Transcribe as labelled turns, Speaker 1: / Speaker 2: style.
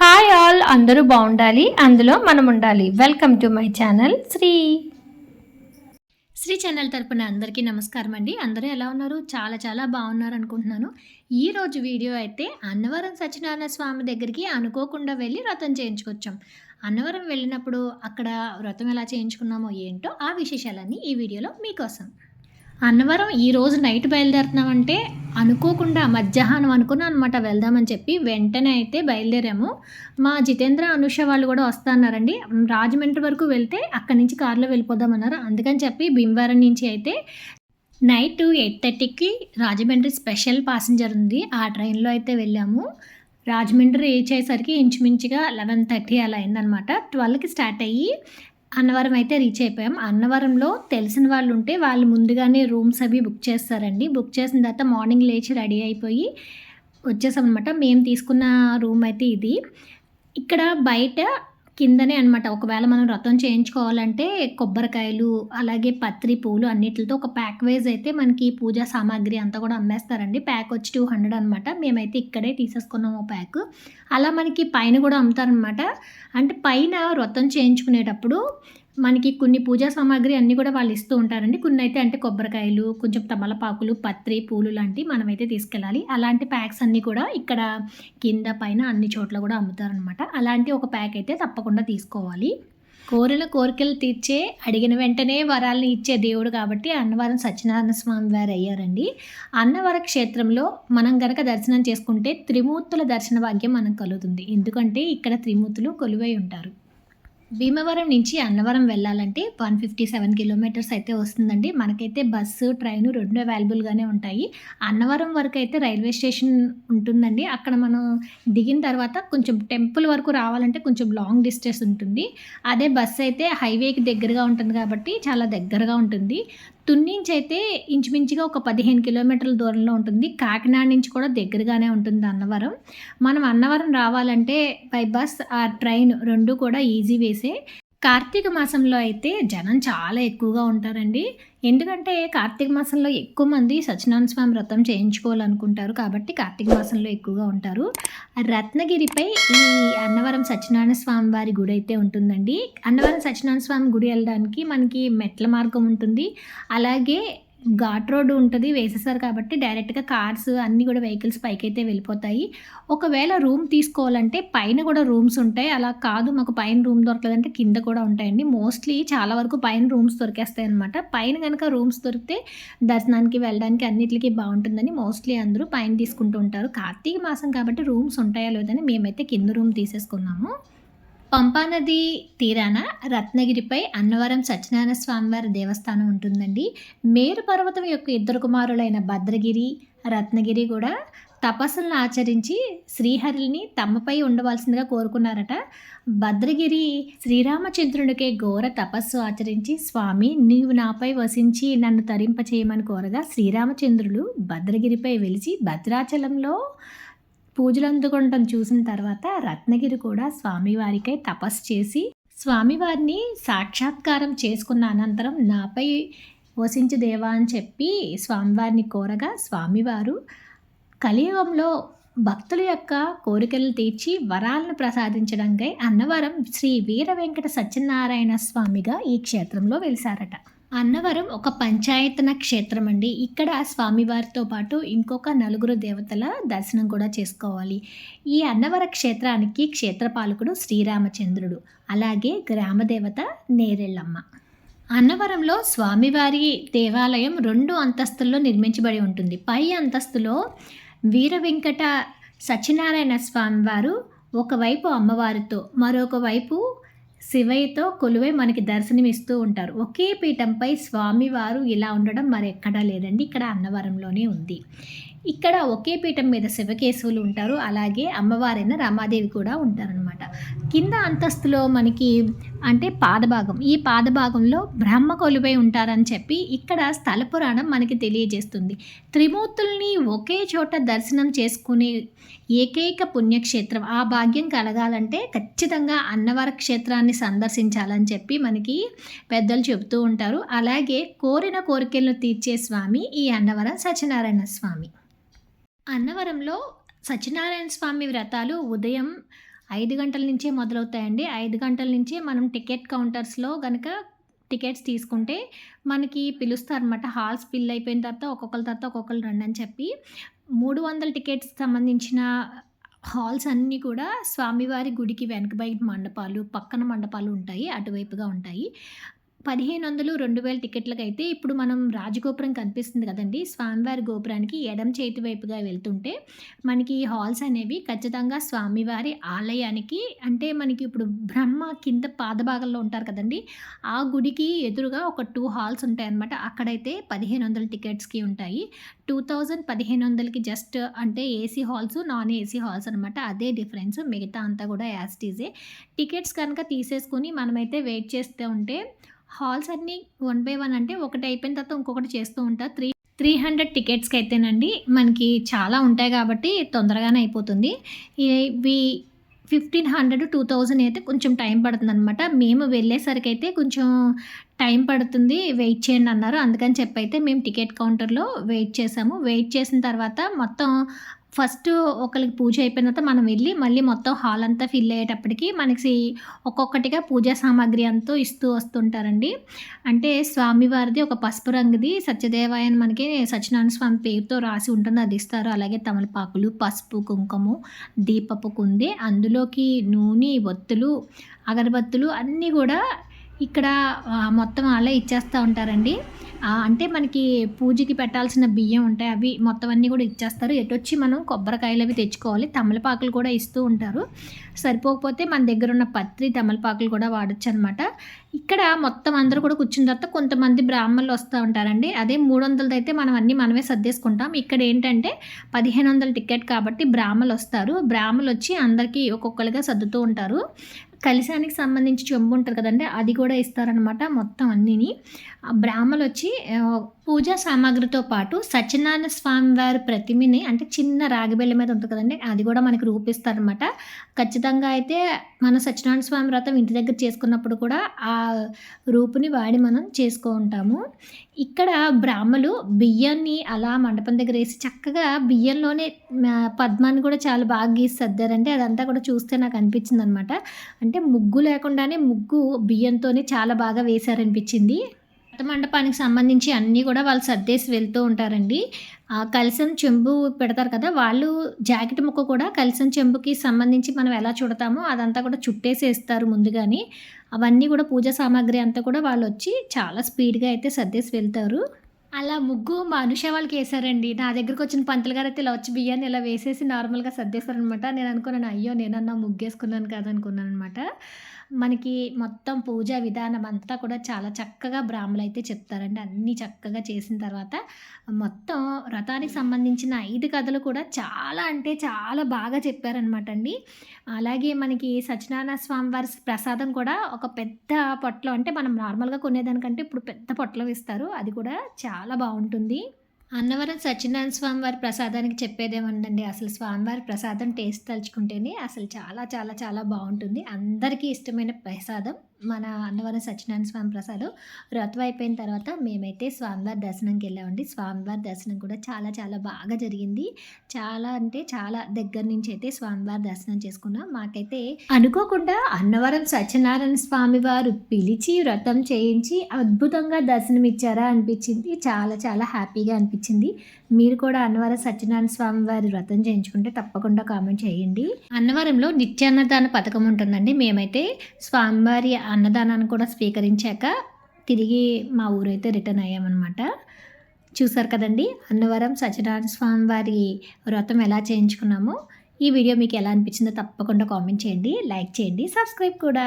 Speaker 1: Hi all అందరూ బాగుండాలి అందులో మనం ఉండాలి. Welcome to my channel Sri. Sri channel తరపున అందరికీ నమస్కారం అండి. అందరూ ఎలా ఉన్నారు? చాలా చాలా బాగున్నారు అనుకుంటున్నాను. ఈ రోజు వీడియో అయితే అన్నవరం సత్యనారాయణ స్వామి దగ్గరికి అనుకోకుండా వెళ్ళి వ్రతం చేయించుకొచ్చాం. అన్నవరం వెళ్ళినప్పుడు అక్కడ వ్రతం ఎలా చేయించుకున్నామో ఏంటో ఆ విశేషాలన్నీ ఈ వీడియోలో మీకోసం. అన్నవరం ఈ రోజు నైట్ బయలుదేరుతున్నామంటే అనుకోకుండా మధ్యాహ్నం అనుకున్నాం అనమాట వెళ్దామని చెప్పి వెంటనే అయితే బయలుదేరాము. మా జితేంద్ర అనుష వాళ్ళు కూడా వస్తాన్నారండి. రాజమండ్రి వరకు వెళ్తే అక్కడి నుంచి కారులో వెళ్ళిపోదామన్నారు. అందుకని చెప్పి భీమవరం నుంచి అయితే నైట్ ఎయిట్ థర్టీకి రాజమండ్రి స్పెషల్ ప్యాసింజర్ ఉంది. ఆ ట్రైన్లో అయితే వెళ్ళాము. రాజమండ్రి రీచ్ అయ్యేసరికి ఇంచుమించుగా లెవెన్ థర్టీ అలా అయిందనమాట ట్వెల్వ్కి స్టార్ట్ అయ్యి అన్నవరం అయితే రీచ్ అయిపోయాం. అన్నవరంలో తెలిసిన వాళ్ళు ఉంటే వాళ్ళు ముందుగానే రూమ్స్ అవి బుక్ చేస్తారండి. బుక్ చేసిన తర్వాత మార్నింగ్ లేచి రెడీ అయిపోయి వచ్చేసాం అనమాట మేము తీసుకున్న రూమ్ అయితే ఇది. ఇక్కడ బయట కిందనే అనమాట ఒకవేళ మనం వ్రతం చేయించుకోవాలంటే కొబ్బరికాయలు అలాగే పత్రి పూలు అన్నిటితో ఒక ప్యాక్ వైజ్ అయితే మనకి పూజా సామాగ్రి అంతా కూడా అమ్మేస్తారండి. ప్యాక్ వచ్చి టూ హండ్రెడ్ అనమాట మేమైతే ఇక్కడే తీసేసుకున్నాము ప్యాక్. అలా మనకి పైన కూడా అమ్ముతారనమాట అంటే పైన వ్రతం చేయించుకునేటప్పుడు మనకి కొన్ని పూజా సామాగ్రి అన్నీ కూడా వాళ్ళు ఇస్తూ ఉంటారండి. కొన్ని అయితే అంటే కొబ్బరికాయలు కొంచెం తమలపాకులు పత్రి పూలు లాంటివి మనమైతే తీసుకెళ్ళాలి. అలాంటి ప్యాక్స్ అన్నీ కూడా ఇక్కడ కింద పైన అన్ని చోట్ల కూడా అమ్ముతారనమాట అలాంటి ఒక ప్యాక్ అయితే తప్పకుండా తీసుకోవాలి. కోరిన కోరికలు తీర్చే అడిగిన వెంటనే వరాలను ఇచ్చే దేవుడు కాబట్టి అన్నవరం సత్యనారాయణ స్వామి వారు అయ్యారండి. అన్నవర క్షేత్రంలో మనం గనక దర్శనం చేసుకుంటే త్రిమూర్తుల దర్శన భాగ్యం మనకు కలుగుతుంది. ఎందుకంటే ఇక్కడ త్రిమూర్తులు కొలువై ఉంటారు. భీమవరం నుంచి అన్నవరం వెళ్ళాలంటే వన్ ఫిఫ్టీ సెవెన్ కిలోమీటర్స్ అయితే వస్తుందండి. మనకైతే బస్సు ట్రైన్ రెండు అవైలబుల్గానే ఉంటాయి. అన్నవరం వరకు అయితే రైల్వే స్టేషన్ ఉంటుందండి. అక్కడ మనం దిగిన తర్వాత కొంచెం టెంపుల్ వరకు రావాలంటే కొంచెం లాంగ్ డిస్టెన్స్ ఉంటుంది. అదే బస్సు అయితే హైవేకి దగ్గరగా ఉంటుంది కాబట్టి చాలా దగ్గరగా ఉంటుంది. తున్నించి అయితే ఇంచుమించుగా ఒక పదిహేను కిలోమీటర్ల దూరంలో ఉంటుంది. కాకినాడ నుంచి కూడా దగ్గరగానే ఉంటుంది అన్నవరం. మనం అన్నవరం రావాలంటే బై బస్ ఆ ట్రైన్ రెండు కూడా ఈజీ వేసే కార్తీక మాసంలో అయితే జనం చాలా ఎక్కువగా ఉంటారండి. ఎందుకంటే కార్తీక మాసంలో ఎక్కువ మంది సత్యనారాయణ స్వామి వ్రతం చేయించుకోవాలనుకుంటారు కాబట్టి కార్తీక మాసంలో ఎక్కువగా ఉంటారు. రత్నగిరిపై ఈ అన్నవరం సత్యనారాయణ స్వామి వారి గుడి అయితే ఉంటుందండి. అన్నవరం సత్యనారాయణ స్వామి గుడి వెళ్ళడానికి మనకి మెట్ల మార్గం ఉంటుంది. అలాగే ఘాట్ రోడ్డు ఉంటుంది వేసేసారు కాబట్టి డైరెక్ట్గా కార్స్ అన్నీ కూడా వెహికల్స్ పైకి అయితే వెళ్ళిపోతాయి. ఒకవేళ రూమ్ తీసుకోవాలంటే పైన కూడా రూమ్స్ ఉంటాయి. అలా కాదు మాకు పైన రూమ్ దొరకలేదంటే కింద కూడా ఉంటాయండి. మోస్ట్లీ చాలా వరకు పైన రూమ్స్ దొరికేస్తాయి అనమాట పైన కనుక రూమ్స్ దొరికితే దర్శనానికి వెళ్ళడానికి అన్నిటికీ బాగుంటుందని మోస్ట్లీ అందరూ పైన తీసుకుంటూ ఉంటారు. కార్తీక మాసం కాబట్టి రూమ్స్ ఉంటాయో లేదని మేమైతే కింద రూమ్ తీసేసుకున్నాము. పంపానది తీరాన రత్నగిరిపై అన్నవరం సత్యనారాయణ స్వామివారి దేవస్థానం ఉంటుందండి. మేరు పర్వతం యొక్క ఇద్దరు కుమారులైన భద్రగిరి రత్నగిరి కూడా తపస్సులను ఆచరించి శ్రీహరిని తమపై ఉండవలసిందిగా కోరుకున్నారట. భద్రగిరి శ్రీరామచంద్రునికే ఘోర తపస్సు ఆచరించి స్వామి నీవు నాపై వసించి నన్ను తరింప చేయమని కోరగా శ్రీరామచంద్రులు భద్రగిరిపై వెలిచి భద్రాచలంలో పూజలు అందుకుంటాం చూసిన తర్వాత రత్నగిరి కూడా స్వామివారికై తపస్సు చేసి స్వామివారిని సాక్షాత్కారం చేసుకున్న అనంతరం నాపై వసించు దేవా అని చెప్పి స్వామివారిని కోరగా స్వామివారు కలియుగంలో భక్తుల యొక్క కోరికలు తీర్చి వరాలను ప్రసాదించడంకై అన్నవరం శ్రీ వీర వెంకట సత్యనారాయణ స్వామిగా ఈ క్షేత్రంలో వెలిసారట. అన్నవరం ఒక పంచాయతన క్షేత్రం అండి ఇక్కడ స్వామివారితో పాటు ఇంకొక నలుగురు దేవతల దర్శనం కూడా చేసుకోవాలి. ఈ అన్నవర క్షేత్రానికి క్షేత్రపాలకుడు శ్రీరామచంద్రుడు అలాగే గ్రామదేవత నేరెళ్ళమ్మ. అన్నవరంలో స్వామివారి దేవాలయం రెండు అంతస్తుల్లో నిర్మించబడి ఉంటుంది. పై అంతస్తులో వీర వెంకట సత్యనారాయణ స్వామివారు ఒకవైపు అమ్మవారితో మరొక వైపు శివయ్యతో కొలువై మనకి దర్శనమిస్తూ ఉంటారు. ఒకే పీఠంపై స్వామివారు ఇలా ఉండడం మరి ఎక్కడా లేదండి. ఇక్కడ అన్నవరంలోనే ఉంది. ఇక్కడ ఒకే పీఠం మీద శివకేశవులు ఉంటారు. అలాగే అమ్మవారైన రమాదేవి కూడా ఉంటారనమాట కింద అంతస్తులో మనకి అంటే పాదభాగం. ఈ పాదభాగంలో బ్రహ్మ కొలువై ఉంటారని చెప్పి ఇక్కడ స్థల పురాణం మనకి తెలియజేస్తుంది. త్రిమూర్తుల్ని ఒకే చోట దర్శనం చేసుకునే ఏకైక పుణ్యక్షేత్రం. ఆ భాగ్యం కలగాలంటే ఖచ్చితంగా అన్నవర క్షేత్రాన్ని సందర్శించాలని చెప్పి మనకి పెద్దలు చెబుతూ ఉంటారు. అలాగే కోరిన కోరికలను తీర్చే స్వామి ఈ అన్నవరం సత్యనారాయణ స్వామి. అన్నవరంలో సత్యనారాయణ స్వామి వ్రతాలు ఉదయం ఐదు గంటల నుంచే మొదలవుతాయండి. ఐదు గంటల నుంచే మనం టికెట్ కౌంటర్స్లో కనుక టికెట్స్ తీసుకుంటే మనకి పిలుస్తారనమాట హాల్స్ ఫిల్ అయిపోయిన తర్వాత ఒక్కొక్కరి తర్వాత ఒక్కొక్కరు రండి అని చెప్పి. మూడు వందల టికెట్స్ సంబంధించిన హాల్స్ అన్నీ కూడా స్వామివారి గుడికి వెనక బయట మండపాలు పక్కన మండపాలు ఉంటాయి అటువైపుగా ఉంటాయి. పదిహేను వందలు రెండు వేల టికెట్లకు అయితే ఇప్పుడు మనం రాజగోపురం కనిపిస్తుంది కదండి. స్వామివారి గోపురానికి ఎడం చేతి వైపుగా వెళ్తుంటే మనకి హాల్స్ అనేవి ఖచ్చితంగా స్వామివారి ఆలయానికి అంటే మనకి ఇప్పుడు బ్రహ్మ కింద పాదభాగంలో ఉంటారు కదండి. ఆ గుడికి ఎదురుగా ఒక టూ హాల్స్ ఉంటాయి అనమాట అక్కడైతే పదిహేను వందల టికెట్స్కి ఉంటాయి. టూ థౌజండ్ పదిహేను వందలకి జస్ట్ అంటే AC halls non AC halls అనమాట అదే డిఫరెన్స్. మిగతా అంతా కూడా యాస్టీజే టికెట్స్ కనుక తీసేసుకుని మనమైతే వెయిట్ చేస్తూ ఉంటే హాల్స్ అన్నీ వన్ బై వన్ అంటే ఒకటి అయిపోయిన తర్వాత ఇంకొకటి చేస్తూ ఉంటా. త్రీ త్రీ హండ్రెడ్ టికెట్స్కి అయితేనండి మనకి చాలా ఉంటాయి కాబట్టి తొందరగానే అయిపోతుంది. ఇవి ఫిఫ్టీన్ హండ్రెడ్ టూ థౌజండ్ అయితే కొంచెం టైం పడుతుంది అనమాట మేము వెళ్ళేసరికి అయితే కొంచెం టైం పడుతుంది వెయిట్ చేయండి అన్నారు. అందుకని చెప్పి అయితే మేము టికెట్ కౌంటర్లో వెయిట్ చేసాము. వెయిట్ చేసిన తర్వాత మొత్తం ఫస్ట్ ఒకరికి పూజ అయిపోయిన తర్వాత మనం వెళ్ళి మళ్ళీ మొత్తం హాల్ అంతా ఫిల్ అయ్యేటప్పటికి మనకి ఒక్కొక్కటిగా పూజా సామాగ్రి అంతా ఇస్తూ వస్తుంటారండి. అంటే స్వామివారిది ఒక పసుపు రంగుది సత్యదేవాయ అని మనకి సత్యనారాయణ స్వామి పేరుతో రాసి ఉంటుంది అది ఇస్తారు. అలాగే తమలపాకులు పసుపు కుంకుమ దీపపు కుంది అందులోకి నూనె ఒత్తులు అగరబత్తులు అన్నీ కూడా ఇక్కడ మొత్తం అలా ఇచ్చేస్తూ ఉంటారండి. అంటే మనకి పూజకి పెట్టాల్సిన బియ్యం ఉంటాయి అవి మొత్తం అన్నీ కూడా ఇచ్చేస్తారు. ఎటొచ్చి మనం కొబ్బరికాయలు అవి తెచ్చుకోవాలి తమలపాకులు కూడా ఇస్తూ ఉంటారు. సరిపోకపోతే మన దగ్గర ఉన్న పత్రి తమలపాకులు కూడా వాడచ్చు అనమాట ఇక్కడ మొత్తం అందరూ కూడా కూర్చున్న తర్వాత కొంతమంది బ్రాహ్మణులు వస్తూ ఉంటారండి. అదే మూడు వందలది అయితే మనం అన్నీ మనమే సర్దేసుకుంటాం. ఇక్కడ ఏంటంటే పదిహేను వందల టికెట్ కాబట్టి బ్రాహ్మణులు వస్తారు. బ్రాహ్మణులు వచ్చి అందరికీ ఒక్కొక్కరిగా సర్దుతూ ఉంటారు. కలిశానికి సంబంధించి చెంబు ఉంటుంది కదండి అది కూడా ఇస్తారనమాట మొత్తం అన్నీని. బ్రాహ్మలు వచ్చి పూజా సామాగ్రితో పాటు సత్యనారాయణ స్వామి వారి ప్రతిమని అంటే చిన్న రాగిబెల్లి మీద ఉంటుంది కదండి అది కూడా మనకి రూపిస్తారనమాట ఖచ్చితంగా అయితే మన సత్యనారాయణ స్వామి వ్రతం ఇంటి దగ్గర చేసుకున్నప్పుడు కూడా ఆ రూపుని వాడి మనం చేసుకో ఉంటాము. ఇక్కడ బ్రాహ్మలు బియ్యాన్ని అలా మండపం దగ్గర వేసి చక్కగా బియ్యంలోనే పద్మాన్ని కూడా చాలా బాగా గీసి సర్దారంటే అదంతా కూడా చూస్తే నాకు అనిపించింది అనమాట అంటే ముగ్గు లేకుండానే ముగ్గు బియ్యంతోనే చాలా బాగా వేశారనిపించింది. మండపానికి సంబంధించి అన్నీ కూడా వాళ్ళు సర్దేసి వెళ్తూ ఉంటారండి. కలిసం చెంబు పెడతారు కదా వాళ్ళు జాకెట్ ముక్క కూడా కలిసం చెంబుకి సంబంధించి మనం ఎలా చూడతామో అదంతా కూడా చుట్టేసేస్తారు ముందుగానే. అవన్నీ కూడా పూజా సామాగ్రి అంతా కూడా వాళ్ళు వచ్చి చాలా స్పీడ్గా అయితే సర్దేసి వెళ్తారు. అలా ముగ్గు మా అనుష వాళ్ళకి వేసారండి నా దగ్గరకు వచ్చిన పంతులు గారు అయితే ఇలా వచ్చి బియ్యాన్ని ఇలా వేసేసి నార్మల్గా సర్దేశారనమాట నేను అనుకున్నాను అయ్యో నేనన్నా ముగ్గేసుకున్నాను కాదనుకున్నాను అనమాట మనకి మొత్తం పూజా విధానం అంతా కూడా చాలా చక్కగా బ్రాహ్మలు అయితే చెప్తారండి. అన్నీ చక్కగా చేసిన తర్వాత మొత్తం రథానికి సంబంధించిన ఐదు కథలు కూడా చాలా అంటే చాలా బాగా చెప్పారనమాట అండి అలాగే మనకి సత్యనారాయణ స్వామి వారి ప్రసాదం కూడా ఒక పెద్ద పొట్లం అంటే మనం నార్మల్గా కొనేదానికంటే ఇప్పుడు పెద్ద పొట్లం ఇస్తారు. అది కూడా చాలా బాగుంటుంది. అన్నవరం సత్యనారాయణ స్వామి వారి ప్రసాదానికి చెప్పేదేమండి అసలు స్వామివారి ప్రసాదం టేస్ట్ తలుచుకుంటేనే అసలు చాలా చాలా చాలా బాగుంటుంది. అందరికీ ఇష్టమైన ప్రసాదం మన అన్నవరం సత్యనారాయణ స్వామి ప్రసాదం వ్రతం అయిపోయిన తర్వాత మేమైతే స్వామివారి దర్శనంకి వెళ్ళామండి. స్వామివారి దర్శనం కూడా చాలా చాలా బాగా జరిగింది. చాలా అంటే చాలా దగ్గర నుంచి అయితే స్వామివారి దర్శనం చేసుకున్నాం. మాకైతే అనుకోకుండా అన్నవరం సత్యనారాయణ స్వామి వారు పిలిచి వ్రతం చేయించి అద్భుతంగా దర్శనం ఇచ్చారా అనిపించింది. చాలా చాలా హ్యాపీగా అనిపించింది. మీరు కూడా అన్నవరం సత్యనారాయణ స్వామి వారి వ్రతం చేయించుకుంటే తప్పకుండా కామెంట్ చేయండి. అన్నవరంలో నిత్యాన్నదాన పథకం ఉంటుందండి. మేమైతే స్వామివారి అన్నదానాన్ని కూడా స్వీకరించాక తిరిగి మా ఊరైతే రిటర్న్ అయ్యామన్నమాట. చూసారు కదండి అన్నవరం సత్యనారాయణ స్వామి వారి వ్రతం ఎలా చేయించుకున్నామో ఈ వీడియో మీకు ఎలా అనిపించిందో తప్పకుండా కామెంట్ చేయండి. లైక్ చేయండి సబ్స్క్రైబ్ కూడా.